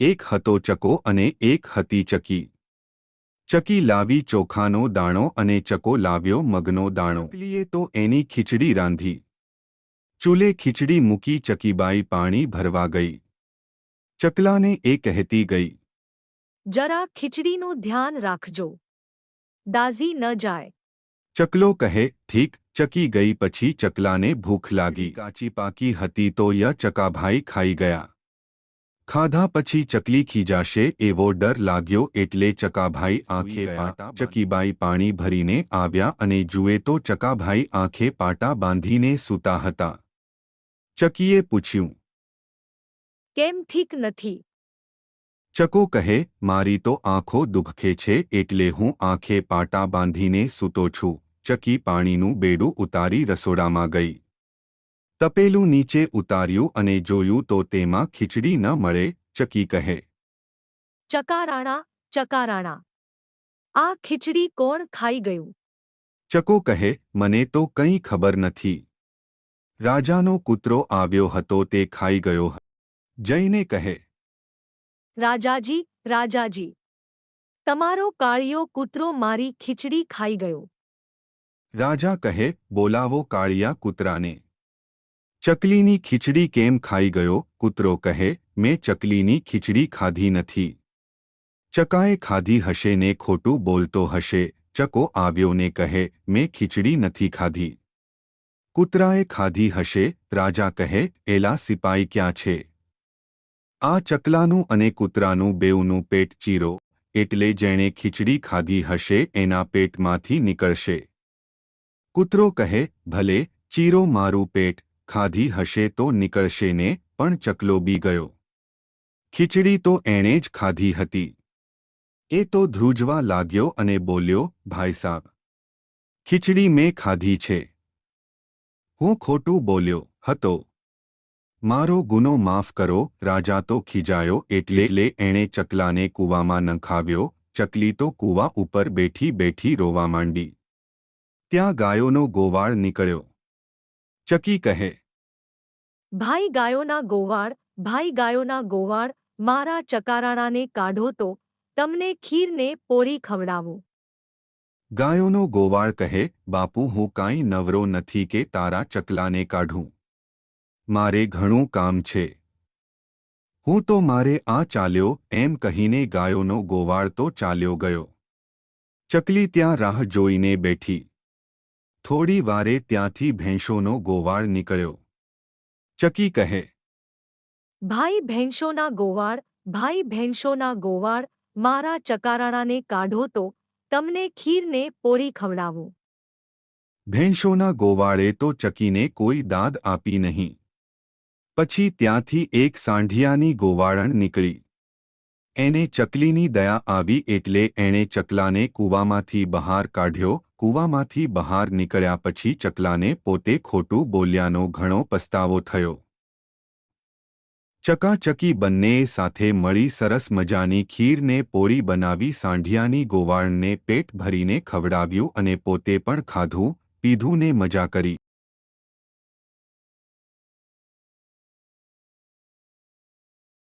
એક હતો ચકો અને એક હતી ચકી. ચકી લાવી ચોખાનો દાણો અને ચકો લાવ્યો મગનો દાણો. ચકલીએ તો એની ખીચડી રાંધી. ચૂલે ખીચડી મૂકી ચકીબાઈ પાણી ભરવા ગઈ. ચકલાને એ કહેતી ગઈ જરા ખીચડીનું ધ્યાન રાખજો. દાઝી ન જાય. ચકલો કહે ઠીક ચકી ગઈ પછી ચકલાને ભૂખ લાગી. કાચી પાકી હતી તો ય ચકાભાઈ ખાઈ ગયા. ખાધા પછી ચકલી ખીજાશે એવો ડર લાગ્યો એટલે ચકાભાઈ આંખે પાટા ચકીબાઈ પાણી ભરીને આવ્યા અને જુએ તો ચકાભાઈ આંખે પાટા બાંધીને સૂતા હતા. ચકીએ પૂછ્યું કેમ ઠીક નથી? ચકો કહે મારી તો આંખો દુઃખે છે એટલે હું આંખે પાટા બાંધીને સૂતો છું. ચકી પાણીનું બેડું ઉતારી રસોડામાં ગઈ. તપેલું નીચે ઉતાર્યું અને જોયું તો તેમાં ખીચડી ન મળે ચકી કહે. ચકારાણા ચકારાણા. આ ખીચડી કોણ ખાઈ ગયું? ચકો કહે મને તો કંઈ ખબર નથી. રાજાનો કૂતરો આવ્યો હતો તે ખાઈ ગયો જઈને કહે. રાજાજી રાજાજી. તમારો કાળિયો કૂતરો મારી ખીચડી ખાઈ ગયો. રાજા કહે બોલાવો કાળિયા કૂતરાને. ચકલીની ખીચડી કેમ ખાઈ ગયો? કૂતરો કહે, મેં ચકલીની ખીચડી ખાધી નથી. ચકાએ ખાધી હશે ને ખોટું બોલતો હશે. ચકો આવ્યો ને કહે, મેં ખીચડી નથી ખાધી. કૂતરાએ ખાધી હશે, રાજા કહે, એલા સિપાઈ ક્યાં છે? આ ચકલાનું અને કૂતરાનું બેઉનું પેટ ચીરો, એટલે જેણે ખીચડી ખાધી હશે એના પેટમાંથી નીકળશે. કૂતરો કહે, ભલે, ચીરો મારું પેટ ખાધી હશે તો નીકળશે ને, પણ ચકલો બી ગયો. ખીચડી તો એણે જ ખાધી હતી. એ તો ધ્રુજવા લાગ્યો અને બોલ્યો, ભાઈ સાબ, ખીચડી મેં ખાધી છે. હું ખોટું બોલ્યો, હતો. મારો ગુનો માફ કરો, રાજા તો ખીજાયો એટલે લે, એણે ચકલાને કૂવામાં નંખાવ્યો, ચકલી તો કૂવા ઉપર બેઠી બેઠી રોવા માંડી. ત્યાં ગાયોનો ગોવાળ નીકળ્યો. ચકી કહે ભાઈ ગાયોના ગોવાળ ભાઈ ગાયોના ગોવાળ મારા ચકારાણાને કાઢો તો તમને ખીરને પોરી ખવડાવું. ગાયોનો ગોવાળ કહે બાપુ હું કાંઈ નવરો નથી કે તારા ચકલાને કાઢું. મારે ઘણું કામ છે. હું તો મારે આ ચાલ્યો એમ કહીને ગાયોનો ગોવાળ તો ચાલ્યો ગયો. ચકલી ત્યાં રાહ જોઈને બેઠી. થોડી વારે ત્યાંથી ભેંસોનો ગોવાળ નીકળ્યો. ચકી કહે ભાઈ ભેંસોના ગોવાળ ભાઈ ભેંસોના ગોવાળ મારા ચકારાણાને કાઢો તો તમને ખીરને પોળી ખવડાવું. ભેંસોના ગોવાળે તો ચકીને કોઈ દાદ આપી નહીં. પછી ત્યાંથી એક સાંઢિયાની ગોવાળણ નીકળી. એને ચકલીની દયા આવી એટલે એણે ચકલાને કૂવામાંથી બહાર કાઢ્યો કૂવામાંથી બહાર નીકળ્યા પછી ચકલાને પોતે ખોટું બોલ્યાનો ઘણો પસ્તાવો થયો. ચકાચકી બંનેએ સાથે મળી સરસ મજાની ખીરને પોળી બનાવી સાંઢિયાની ગોવાળને પેટ ભરીને ખવડાવ્યું અને પોતે પણ ખાધું, પીધું ને મજા કરી.